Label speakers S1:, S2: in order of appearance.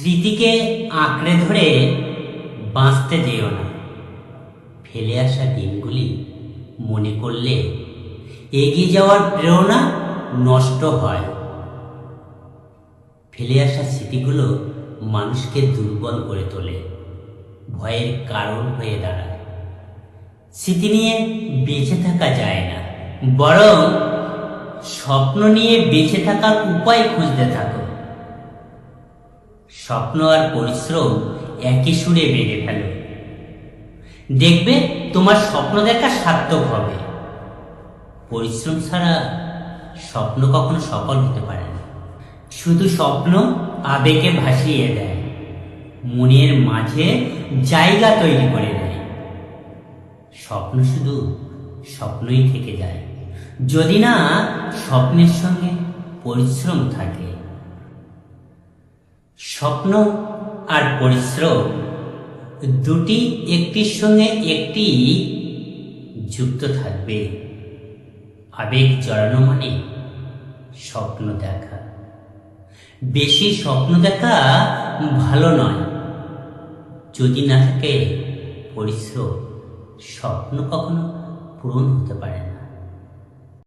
S1: স্মৃতিকে আঁকড়ে ধরে বাঁচতে যেও না। ফেলে আসা দিনগুলি মনে করলে এগিয়ে যাওয়ার প্রেরণা নষ্ট হয়। ফেলে আসা স্মৃতিগুলো মানুষকে দুর্বল করে তোলে, ভয়ের কারণ হয়ে দাঁড়ায়। স্মৃতি নিয়ে বেঁচে থাকা যায় না, বরং স্বপ্ন নিয়ে বেঁচে থাকার উপায় খুঁজতে থাকো। স্বপ্ন আর পরিশ্রম একই সুরে বেড়ে ফেলো। দেখবে তোমার স্বপ্ন দেখা সার্থক হবে। পরিশ্রম ছাড়া স্বপ্ন কখনো সফল হতে পারে না। শুধু স্বপ্ন আবেগে ভাসিয়ে দেয়, মনের মাঝে জায়গা তৈরি করে দেয় স্বপ্ন শুধু স্বপ্নই থেকে যায়। যদি না, স্বপ্নের সঙ্গে পরিশ্রম থাকে। স্বপ্ন আর পরিশ্রম দুটি একটির সঙ্গে একটি যুক্ত থাকবে। আবেগ জড়ানো মানে স্বপ্ন দেখা। বেশি স্বপ্ন দেখা ভালো নয়। যদি না থাকে পরিশ্রম স্বপ্ন কখনো পূরণ হতে পারে না।